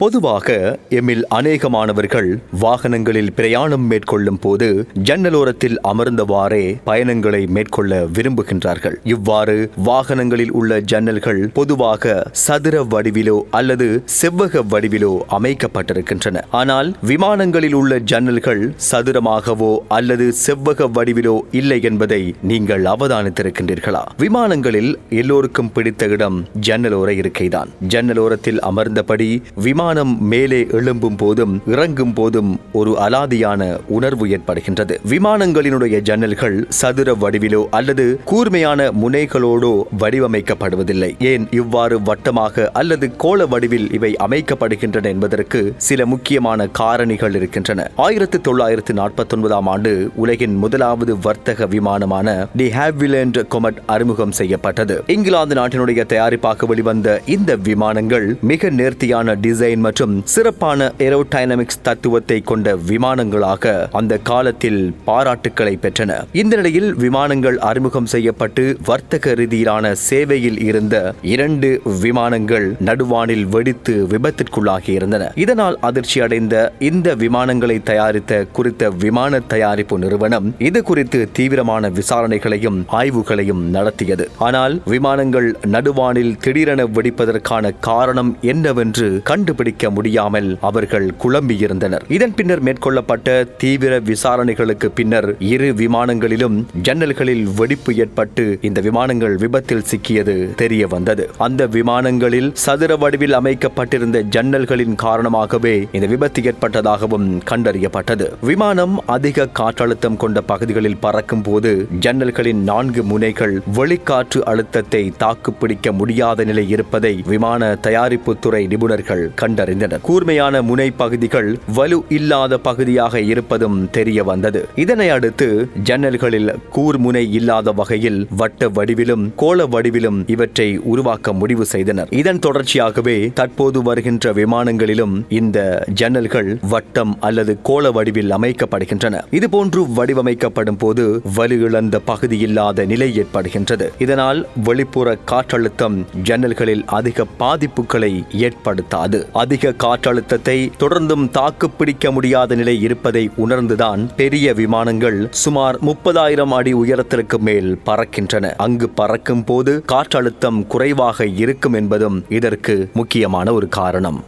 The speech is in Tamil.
பொதுவாக எம்மில் அநேகமானவர்கள் வாகனங்களில் பிரயாணம் மேற்கொள்ளும் போது ஜன்னலோரத்தில் அமர்ந்தவாறே பயணங்களை மேற்கொள்ள விரும்புகின்றார்கள். இவ்வாறு வாகனங்களில் உள்ள ஜன்னல்கள் பொதுவாக சதுர வடிவிலோ அல்லது செவ்வக வடிவிலோ அமைக்கப்பட்டிருக்கின்றன. ஆனால் விமானங்களில் உள்ள ஜன்னல்கள் சதுரமாகவோ அல்லது செவ்வக வடிவிலோ இல்லை என்பதை நீங்கள் அவதானித்திருக்கின்றீர்களா? விமானங்களில் எல்லோருக்கும் பிடித்த இடம் ஜன்னலோர இருக்கைதான். ஜன்னலோரத்தில் அமர்ந்தபடி விமானம் மேலே எழும்பும் போதும் இறங்கும் போதும் ஒரு அலாதியான உணர்வு ஏற்படுகின்றது. விமானங்களினுடைய ஜன்னல்கள் சதுர வடிவிலோ அல்லது கூர்மையான முனைகளோடோ வடிவமைக்கப்படுவதில்லை. ஏன் இவ்வாறு வட்டமாக அல்லது கோள வடிவில் இவை அமைக்கப்படுகின்றன என்பதற்கு சில முக்கியமான காரணிகள் இருக்கின்றன. ஆயிரத்தி தொள்ளாயிரத்தி நாற்பத்தி ஒன்பதாம் ஆண்டு உலகின் முதலாவது வர்த்தக விமானமான தி ஹேவிலேண்ட் கொமட் அறிமுகம் செய்யப்பட்டது. இங்கிலாந்து நாட்டினுடைய தயாரிப்பாக வெளிவந்த இந்த விமானங்கள் மிக நேர்த்தியான டிசைன் மற்றும் சிறப்பான ஏரோடைனமிக்ஸ் தத்துவத்தை கொண்ட விமானங்களாக அந்த காலத்தில் பாராட்டுக்களை பெற்றன. இந்த நிலையில் விமானங்கள் அறிமுகம் செய்யப்பட்டு வர்த்தக ரீதியிலான சேவையில் இருந்த இரண்டு விமானங்கள் நடுவானில் வெடித்து விபத்திற்குள்ளாகி இருந்தன. இதனால் அதிர்ச்சி அடைந்த இந்த விமானங்களை தயாரித்த குறித்த விமான தயாரிப்பு நிறுவனம் இது குறித்து தீவிரமான விசாரணைகளையும் ஆய்வுகளையும் நடத்தியது. ஆனால் விமானங்கள் நடுவானில் திடீரென வெடிப்பதற்கான காரணம் என்னவென்று கண்டுபிடி கண்டுபிடிக்க முடியாமல் அவர்கள் குழம்பியிருந்தனர். இதன் பின்னர் மேற்கொள்ளப்பட்ட தீவிர விசாரணைகளுக்கு பின்னர் இரு விமானங்களிலும் ஜன்னல்களில் வெடிப்பு ஏற்பட்டு இந்த விமானங்கள் விபத்தில் சிக்கியது தெரிய வந்தது அந்த விமானங்களில் சதுர வடிவில் அமைக்கப்பட்டிருந்த ஜன்னல்களின் காரணமாகவே இந்த விபத்து ஏற்பட்டதாகவும் கண்டறியப்பட்டது. விமானம் அதிக காற்றழுத்தம் கொண்ட பகுதிகளில் பறக்கும் போது ஜன்னல்களின் நான்கு முனைகள் வெளிக்காற்று அழுத்தத்தை தாக்குப்பிடிக்க முடியாத நிலை இருப்பதை விமான தயாரிப்பு துறை நிபுணர்கள் கண்டறிந்தனர். கூர்மையான முனை பகுதிகள் வலு இல்லாத பகுதியாக இருப்பதும் தெரிய வந்தது. இதனை அடுத்து ஜன்னல்களில் கூர்முனை இல்லாத வகையில் வட்ட வடிவிலும் கோள வடிவிலும் இவற்றை உருவாக்க முடிவு செய்தனர். இதன் தொடர்ச்சியாகவே தற்போது வருகின்ற விமானங்களிலும் இந்த ஜன்னல்கள் வட்டம் அல்லது கோள வடிவில் அமைக்கப்படுகின்றன. இதுபோன்று வடிவமைக்கப்படும் போது வலு இழந்த பகுதி இல்லாத நிலை ஏற்படுகின்றது. இதனால் வெளிப்புற காற்றழுத்தம் ஜன்னல்களில் அதிக பாதிப்புகளை ஏற்படுத்தாது. அதிக காற்றழுத்தத்தை தொடர்ந்தும் தாக்குப்பிடிக்க முடியாத நிலை இருப்பதை உணர்ந்துதான் பெரிய விமானங்கள் சுமார் முப்பதாயிரம் அடி உயரத்திற்கு மேல் பறக்கின்றன. அங்கு பறக்கும் போது காற்றழுத்தம் குறைவாக இருக்கும் என்பதும் இதற்கு முக்கியமான ஒரு காரணம்.